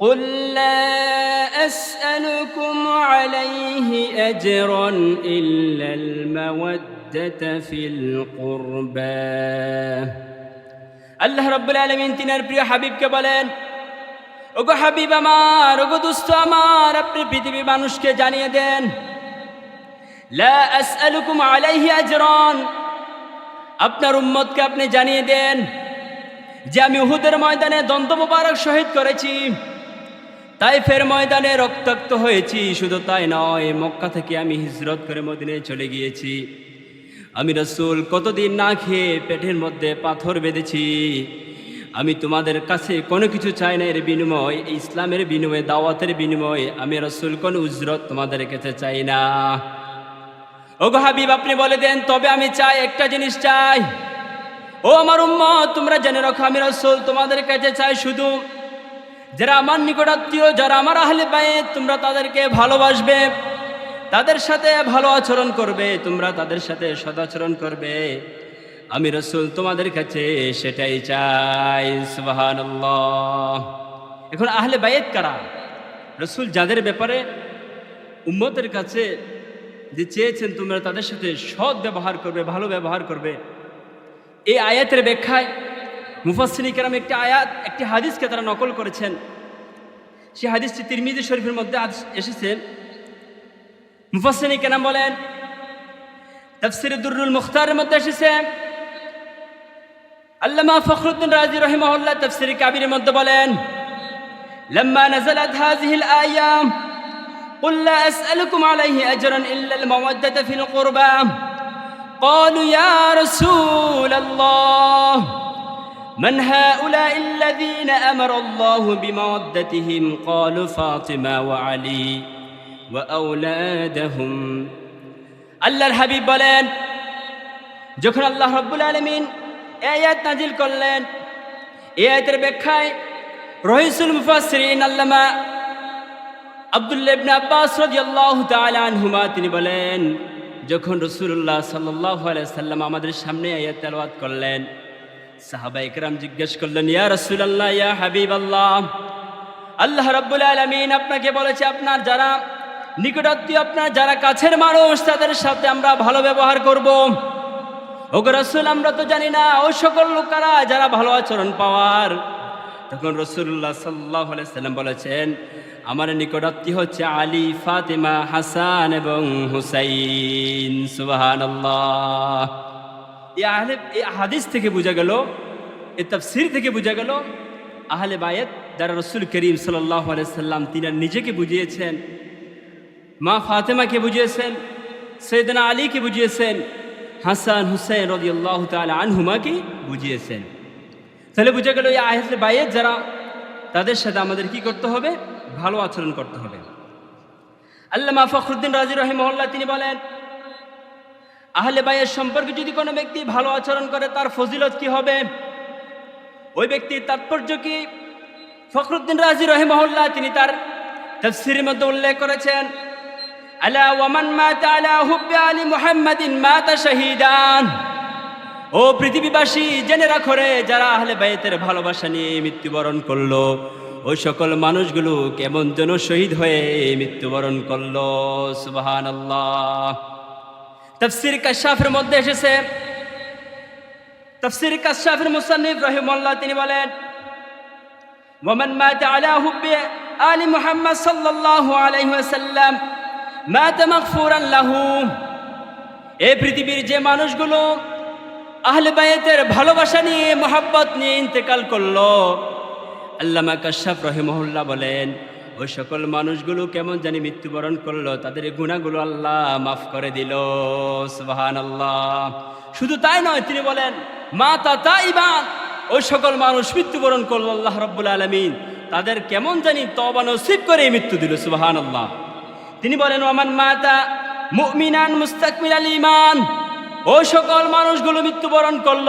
قل لا أسألكم عليه أجرا إلا المودة في القربى আল্লাহ রব্বুল আলমিন তিনার প্রিয় হাবিবকে বলেন ওগো হাবিব আমার ওগো দুস্থ আমার আপনি পৃথিবী মানুষকে জানিয়ে দেন লা আসআলুকুম আলাইহি আজরান আপনার উম্মতকে আপনি জানিয়ে দেন যে আমি উহুদের ময়দানে দ্বন্দ্ব মোবারক শহীদ করেছি তাইফের ময়দানে রক্তাক্ত হয়েছি, শুধু তাই নয়, মক্কা থেকে আমি হিজরত করে মদিনে চলে গিয়েছি। আমি রসুল, কতদিন না খেয়ে পেটের মধ্যে পাথর বেঁধেছি। আমি তোমাদের কাছে কোনো কিছু চাই না এর বিনিময়, ইসলামের বিনিময়ে, দাওয়াতের বিনিময়ে, আমি রসুল, কোন উজরত তোমাদের কাছে চাই না। ওগো হাবিব, আপনি বলে দেন, তবে আমি চাই, একটা জিনিস চাই। ও আমার উম্মত, তোমরা জেনে রাখো, আমি রসুল, তোমাদের কাছে চাই শুধু যারা আমার নিকটাত্মীয়, যারা আমার আহলে পায়ে তোমরা তাদেরকে ভালোবাসবে, তাদের সাথে ভালো আচরণ করবে, তোমরা তাদের সাথে সদাচরণ করবে। আমি রসুল তোমাদের কাছে সেটাই চাই এখন আহলে বাইত কারা? রসুল যাদের ব্যাপারে উম্মতের কাছে যে চেয়েছেন, তোমরা তাদের সাথে সৎ ব্যবহার করবে, ভালো ব্যবহার করবে। এই আয়াতের ব্যাখ্যায় মুফাসিনী কেরাম একটি আয়াত একটি হাদিসকে তারা নকল করেছেন সেই হাদিসটি তিরমিজি শরীফের মধ্যে আজ এসেছে মুফাসিনী কেরাম বলেন তফসির দুরুল মুখতারের মধ্যে এসেছে আল্লামা ফখরুদ্দিন রাজি রহিমহল্লা তফসির কাবিরের মধ্যে বলেন لما نزلت هذه الآيام قل لا أسألكم عليه أجرا إلا المودة في القربى قالوا يا رسول الله من هؤلاء الذين أمر الله بمودتهم قالوا فاطمة وعلي وأولادهم আল্লাহর হাবিব বলেন যখন আল্লাহ রব্বুল আলমিন এই আয়াত নাজিল করলেন এই আয়াতের ব্যাখ্যায় রহিসুল মুফাসরিন আল্লামা আবদুল্লাহ ইবনে আব্বাস রাদিয়াল্লাহু তাআলা আনহুমা তিনি বলেন যখন রসুল্লাহ সাল্লাহ সাল্লাম আমাদের সামনে আয়াত তেলাওয়াত করলেন সাহাবা ইকরাম জিজ্ঞেস করলেন, ইয়া রসুলাল্লাহ, ইয়া হাবিব আল্লাহ আল্লাহ রাব্বুল আলামিন আপনাকে বলেছে, আপনার যারা নিকটাত্মীয়, আপনার যারা কাছের মানুষ, তাদের সাথে আমরা ভালো ব্যবহার করব। ওগো রসুল, আমরা তো জানি না ওই সকল লোকেরা যারা ভালো আচরণ পাওয়ার। তখন রসুল্লাহ সাল্লাহ সাল্লাম বলেছেন, আমার নিকটাত্মীয় হচ্ছে আলী, ফাতেমা, হাসান এবং হুসাইন। সুবাহান এই আহলে এই হাদিস থেকে বোঝা গেল এই তফসির থেকে বোঝা গেল, আহলে বায়েত যারা রসুল করিম সাল্লাহ সাল্লাম তিনি নিজেকে বুঝিয়েছেন, মা ফাতেমাকে বুঝিয়েছেন, সৈয়দনা আলীকে বুঝিয়েছেন, হাসান হুসাইন রদি আল্লাহ তালা আনহুমাকে বুঝিয়েছেন। তাহলে বুঝা গেল এই আহলে বায়েত যারা, তাদের সাথে আমাদের কি করতে হবে? ভালো আচরণ করতে হবে। আল্লামা ফখরুদ্দিন রাজি রহিমহল্লা তিনি বলেন আহলে বাইয়ের সম্পর্কে যদি কোনো ব্যক্তি ভালো আচরণ করে, তার ফজিলত কি হবে? ওই ব্যক্তির তাৎপর্য কি? ফখরুদ্দিন রাজি রহিমহল্লা তিনি তার তফসিরের মধ্যে উল্লেখ করেছেন, আলা ওয়ামান মাতা আলা হুব্বে আলী মুহাম্মাদিন মাতা শহীদান। ও পৃথিবীবাসী, জেনে রাখো রে, যারা আহলে বাইতের ভালোবাসা নিয়ে মৃত্যুবরণ করল, ওই সকল মানুষগুলো কেমন যেন শহীদ হয়ে মৃত্যুবরণ করল। সুবাহান আল্লাহ তফসির কাশাফের মধ্যে এসেছে। তফসির কাশাফের মুসান্নিফ রহিমল্লাহ তিনি বলেন ওমান মাত আলা হুব্বে আলী মুহাম্মদ সাল্লাল্লাহু আলাইহি ওয়াসাল্লাম মাত মাগফুরান লাহু। এই পৃথিবীর যে মানুষগুলো আহলে বায়েতের ভালোবাসা নিয়ে, মোহাব্বত নিয়ে ইন্তেকাল করল, আল্লামা কাশাফ রহিমহল্লা বলেন ওই সকল মানুষগুলো কেমন জানি মৃত্যুবরণ করল, তাদের গুণাগুলো আল্লাহ মাফ করে দিল সুবাহান আল্লাহ শুধু তাই নয়, তিনি বলেন, মা তা ইবান ওই সকল মানুষ মৃত্যুবরণ করল আল্লাহ রব্বুল আলমিন। তাদের কেমন জানি তবা নসিব করে মৃত্যু দিল সুবাহান আল্লাহ তিনি বলেন ওমান মাতা মুমিনান মুস্তাকমিল আল ইমান ওই সকল মানুষগুলো মৃত্যুবরণ করল।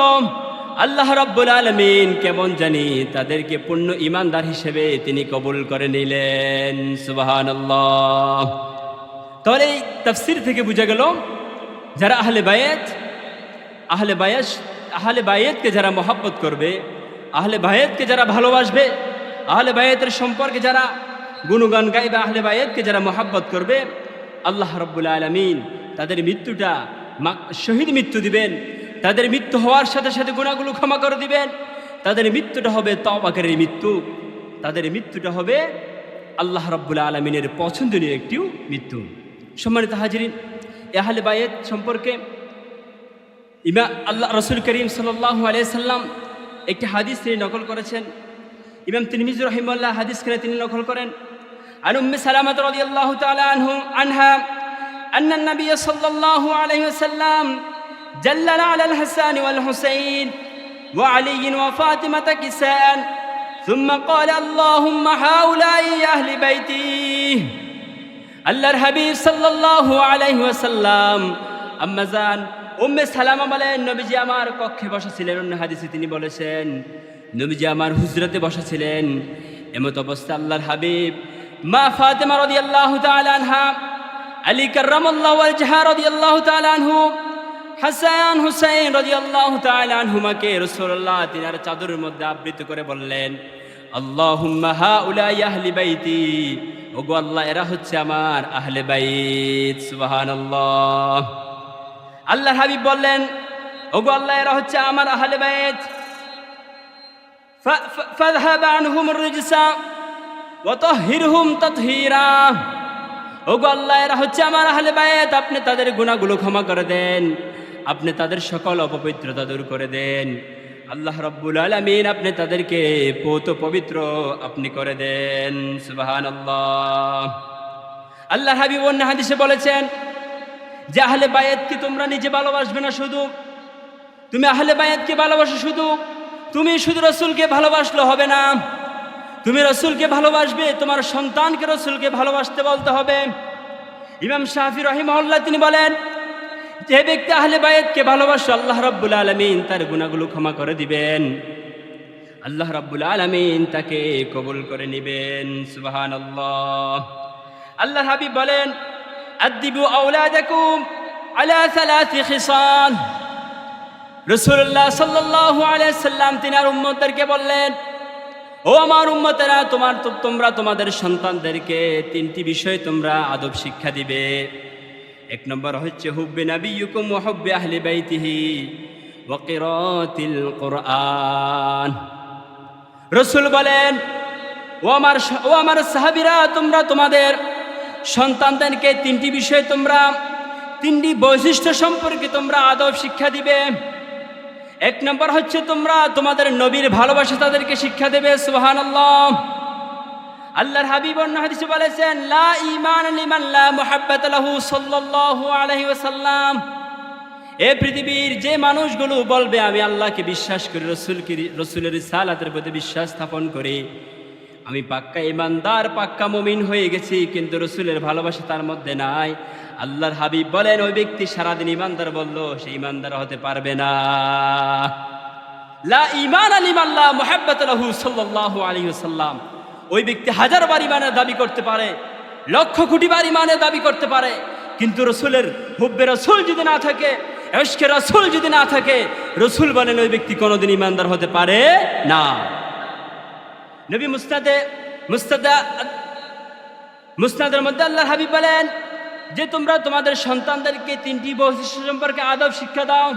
আল্লাহ রব্বুল আলমিন কেমন জানি তাদেরকে পূর্ণ ইমানদার হিসেবে তিনি কবুল করে নিলেন সুবাহান তাহলে এই তফসির থেকে বোঝা গেল, যারা আহলে বায়েত আহলে বায়াস আহলে বায়েতকে যারা মহাব্বত করবে, আহলে বায়েতকে যারা ভালোবাসবে, আহলে বায়েতের সম্পর্কে যারা গুণগান গাইবে, আহলে বায়েতকে যারা মোহাব্বত করবে, আল্লাহ রব্বুল আলমিন তাদের মৃত্যুটা শহীদ মৃত্যু দিবেন। তাদের মৃত্যু হওয়ার সাথে সাথে গুণাগুলো ক্ষমা করে দিবেন তাদের মৃত্যুটা হবে তবাকের মৃত্যু তাদের মৃত্যুটা হবে আল্লাহ রব্বুল আলমিনের পছন্দনীয় একটিও মৃত্যু সম্মানিত হাজিরিন এ আহলে বায়েত সম্পর্কে ইমা আল্লাহ রসুল করিম সাল্লাহ আলিয়াল্লাম একটি হাদিস তিনি নকল করেছেন ইমাম তিরমিজ রহিমাল্লাহ হাদিস করে তিনি নকল করেন عن أم سلمة رضي الله تعالى عنه عنها أن النبي صلى الله عليه وسلم جلل على الحسن والحسين وعلي وفاطمة كساء ثم قال اللهم هؤلاء أهل بيتي আল্লাহর হাবিব সাল্লাল্লাহু আলাইহি ওয়াসাল্লাম আম্মাজান উম্মে সালামা বলেন নবীজি আমার কক্ষে বসা ছিলেন অন্য হাদিসে তিনি বলেছেন নবীজি আমার হুজরাতে বসা ছিলেন এমত অবস্থা আল্লাহর হাবিব মা ফাতেমা রাদিয়াল্লাহু তাআলা আনহা আলী কাররামাল্লাহু ওয়াজহা রাদিয়াল্লাহু তাআলা আনহু হাসান হুসাইন রাদিয়াল্লাহু তাআলা আনহুমাকে রাসূলুল্লাহ তিনার চাদরের মধ্যে আবৃত করে বললেন আল্লাহ, এরা হচ্ছে আমার আল্লাহর হাবিব বললেন আল্লাহ, এরা হচ্ছে আমার আনহুম আল্লাহ, এরা হচ্ছে আমার আপনি তাদের গুণাগুলো ক্ষমা করে দেন। আপনি তাদের সকল অপবিত্রতা দূর করে দেন। আল্লাহ রব্বুল আলমিন আপনি তাদেরকে পৌত পবিত্র আপনি করে দেন। সুবাহান আল্লাহ আল্লাহ হাবিব হাদিসে বলেছেন, যে আহলে বায়েতকে তোমরা নিজে ভালোবাসবে না শুধু। তুমি আহলে বায়েতকে ভালোবাসো শুধু। তুমি শুধু রসুলকে ভালোবাসলে হবে না। তুমি রসুলকে ভালোবাসবে, তোমার সন্তানকে রসুলকে ভালোবাসতে বলতে হবে। ইমাম শাহি রহিমহল্লা তিনি বলেন যে ব্যক্তি আহলে বায়েতকে ভালোবাসো, আল্লাহ রব্বুল আলমিন তার গুণাগুলো ক্ষমা করে দিবেন। আল্লাহ রব্বুল আলমিন তাকে কবুল করে নিবেন সুবাহান আল্লাহ আল্লাহ হাবিব বলেন আদিবু আউলাদাকুম আলা সালাসি খিসাল রসুল্লাহ সাল্লাল্লাহু আলাইহি সাল্লাম তিনার উম্মতদেরকে বললেন, ও আমার উম্মতেরা, তোমার তোমরা তোমাদের সন্তানদেরকে তিনটি বিষয় তোমরা আদব শিক্ষা দিবে। এক নম্বর হচ্ছে, হুব্বে নাবিয়ুকুম ওয়া হুব্বে আহলি বাইতিহি ওয়া কিরাতিল কোরআন। রসুল বলেন, ও আমার ও আমার সাহাবিরা, তোমরা তোমাদের সন্তানদেরকে তিনটি বিষয় তোমরা, তিনটি বৈশিষ্ট্য সম্পর্কে তোমরা আদব শিক্ষা দিবে। এক নম্বর হচ্ছে, তোমরা তোমাদের নবীর ভালোবাসা তাদেরকে শিক্ষা দেবে সুহান আল্লাহ আল্লাহর হাবিব অন্য হাদিসে বলেছেন, লা ঈমান লিমান লা মুহাব্বাত লাহু সাল্লাল্লাহু আলাইহি ওয়াসাল্লাম। এ পৃথিবীর যে মানুষগুলো বলবে, আমি আল্লাহকে বিশ্বাস করি, রসুলকে রসুলের সালাতের প্রতি বিশ্বাস স্থাপন করি। আমি পাক্কা ইমানদার পাক্কা মমিন হয়ে গেছি, কিন্তু রসুলের ভালোবাসা তার মধ্যে নাই। আল্লাহর হাবিব বলেন, ওই ব্যক্তি সারাদিন ইমানদার বলল, সে ইমানদার হতে পারবে না। লা ইমান আলিম আল্লাহ মোহাব্বত লাহু সাল্লাল্লাহু আলাইহি ওয়াসাল্লাম। ওই ব্যক্তি হাজার বার ইমানের দাবি করতে পারে, লক্ষ কোটি বার ইমানের দাবি করতে পারে, কিন্তু রসুলের হুব্বে রসুল যদি না থাকে, এশকে রসুল যদি না থাকে, রসুল বলেন ওই ব্যক্তি কোনোদিন ইমানদার হতে পারে না। নবী মুস্তাদে, মুস্তাদা, মুস্তাদের মধ্যে আল্লাহর হাবিব বলেন যে তোমরা তোমাদের সন্তানদেরকে তিনটি বৈশিষ্ট্য সম্পর্কে আদব শিক্ষা দাও।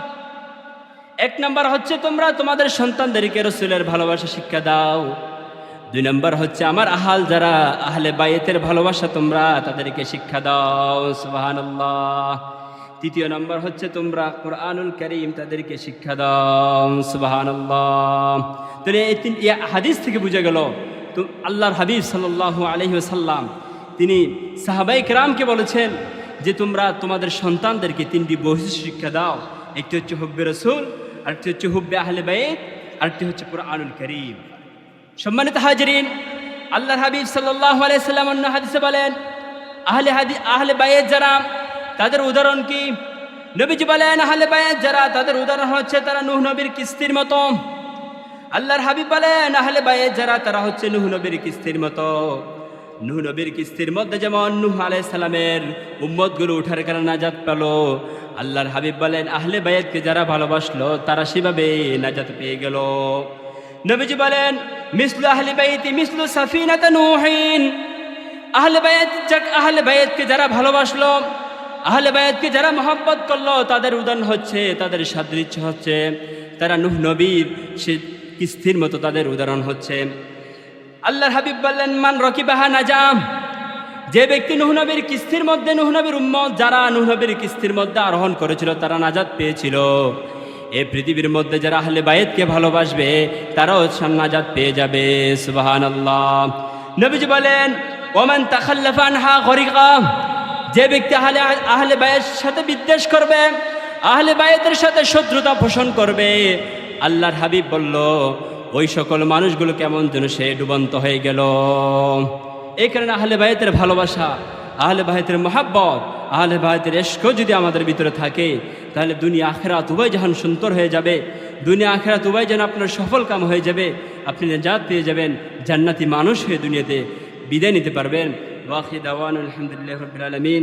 এক নম্বর হচ্ছে তোমরা তোমাদের সন্তানদেরকে রসুলের ভালোবাসা শিক্ষা দাও। দুই নম্বর হচ্ছে, আমার আহাল যারা আহলে বায়েতের ভালোবাসা, তোমরা তাদেরকে শিক্ষা দাও। সুবাহান্লাহ তৃতীয় নম্বর হচ্ছে, তোমরা কোরআনুল করিম তাদেরকে শিক্ষা দাও। সুবাহান্লাহ তাহলে এই তিন হাদিস থেকে বুঝে গেল, তো আল্লাহর হাবিব সাল্লাল্লাহু আলহি সাল্লাম তিনি সাহাবাই কেরামকে বলেছেন যে, তোমরা তোমাদের সন্তানদেরকে তিনটি বৈশিষ্ট্য শিক্ষা দাও। একটি হচ্ছে হুব্বে রসুল, আরেকটি হচ্ছে হুব্বে আহলে বাইত, আরেকটি হচ্ছে কোরআনুল করিম। সম্মানিত হাজরিন, আল্লাহর হাবিব সাল্লাহ আলাইসাল্লাম অন্য হাদিসে বলেন, আহলে হাদি, আহলে বায়েত যারা, তাদের উদাহরণ কি? নবীজি বলেন, আহলে বায়েত যারা, তাদের উদাহরণ হচ্ছে তারা নুহ নবীর কিস্তির মতো। আল্লাহর হাবিব বলেন, আহলে বায়েত যারা, তারা হচ্ছে নুহ নবীর কিস্তির মতো। নুহ নবীর কিস্তির মধ্যে যেমন নুহ আলাইসালামের উম্মতগুলো উঠার কারণে নাজাত পেল, আল্লাহর হাবিব বলেন, আহলে বায়েতকে যারা ভালোবাসলো, তারা সেভাবে নাজাত পেয়ে গেল। নবীজি বলেন, মিসলু আহলি বাইতি, মিসলু সাফিনাত নূহিন। আহলে বায়াত যাক, আহলে বায়াতকে যারা ভালোবাসলো, আহলে বায়াতকে যারা মহব্বত করল, তাদের উদাহরণ হচ্ছে, তাদের সাদৃশ্য হচ্ছে, তারা নুহ নবীর সে কিস্তির মতো তাদের উদাহরণ হচ্ছে। আল্লাহর হাবিব বললেন, মান রকিবাহা নাজাম। যে ব্যক্তি নুহ নবীর কিস্তির মধ্যে, নুহ নবীর উম্মত, যারা নুহ নবীর কিস্তির মধ্যে আরোহণ করেছিল, তারা নাজাদ পেয়েছিল। এই পৃথিবীর মধ্যে যারা আহলে বায়েতকে ভালোবাসবে, তারাও নাজাদ পেয়ে যাবে সুবাহান আল্লাহ নবীজি বলেন, ওমান তাখাল্লাফান হা গরিকা যে ব্যক্তি আহলে আহলে বায়ের সাথে বিদ্বেষ করবে, আহলে বায়েতের সাথে শত্রুতা পোষণ করবে। আল্লাহর হাবিব বলল, ওই সকল মানুষগুলো কেমন যেন সে ডুবন্ত হয়ে গেল। এই কারণে আহলে বায়েতের ভালোবাসা আহলে ভাইতের মহাব্বত, আহলে ভাইতের এশক যদি আমাদের ভিতরে থাকে, তাহলে দুনিয়া আখেরাত উভয় যখন সুন্দর হয়ে যাবে। দুনিয়া আখেরাত উভয় যেন আপনার সফল কাম হয়ে যাবে। আপনি জাত পেয়ে যাবেন, জান্নাতি মানুষ হয়ে দুনিয়াতে বিদায় নিতে পারবেন। ওয়াকিদ আওয়ান আলহামদুলিল্লাহ রবিল আলমিন।